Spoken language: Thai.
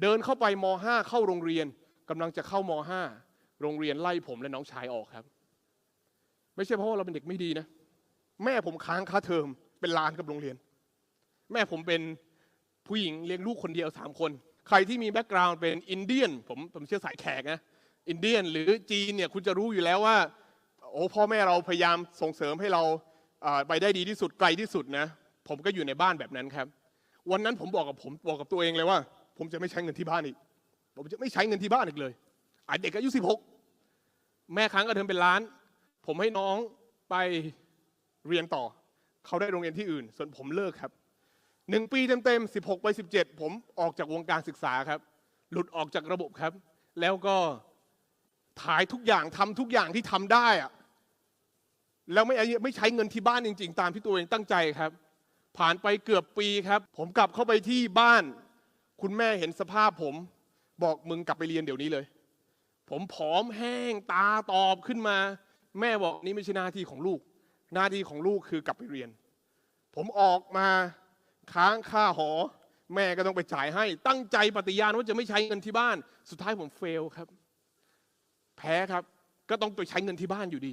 เดินเข้าไปม .5 เข้าโรงเรียนกำลังจะเข้าม .5 โรงเรียนไล่ผมและน้องชายออกครับ ไม่ใช่เพราะว่าเราเป็นเด็กไม่ดีนะ แม่ผมค้างค่าเทอมเป็นล้านกับโรงเรียน แม่ผมเป็นผู้หญิงเลี้ยงลูกคนเดียวสามคน ใครที่มีแบ็กกราวน์เป็นอินเดียน ผมผมเชื่อสายแขกนะอินเดียน หรือจีนเนี่ยคุณจะรู้อยู่แล้วว่า โอ้พ่อแม่เราพยายามส่งเสริมให้เราไปได้ดีที่สุดไกลที่สุดนะ ผมก็อยู่ในบ้านแบบนั้นครับ วันนั้นผมบอกกับผมบอกกับตัวเองเลยว่า ผมจะไม่ใช้เงินที่บ้านอีก ผมจะไม่ใช้เงินที่บ้านอีกเลยอเด็กอายุสิบหกแม่ค้างก็เดินเป็นล้าน ผมให้น้องไปเรียนต่อ เขาได้โรงเรียนที่อื่น ส่วนผมเลิกครับหนึ่งปีเต็มๆสิบหกไปสิบเจ็ดผมออกจากวงการศึกษาครับ หลุดออกจากระบบครับ แล้วก็ถ่ายทุกอย่างทำทุกอย่างที่ทำได้อะแล้วไม่ไม่ใช้เงินที่บ้านจริง ๆ ตามที่ตัวเองตั้งใจครับ ผ่านไปเกือบปีครับ ผมกลับเข้าไปที่บ้าน คุณแม่เห็นสภาพผม บอกมึงกลับไปเรียนเดี๋ยวนี้เลย ผมผอมแห้งตาตอบขึ้นมา แม่บอกนี่ไม่ใช่หน้าที่ของลูก หน้าที่ของลูกคือกลับไปเรียน ผมออกมาค้างค่าหอ แม่ก็ต้องไปจ่ายให้ ตั้งใจปฏิญาณว่าจะไม่ใช้เงินที่บ้าน สุดท้ายผมเฟลครับ แพ้ครับ ก็ต้องไปใช้เงินที่บ้านอยู่ดี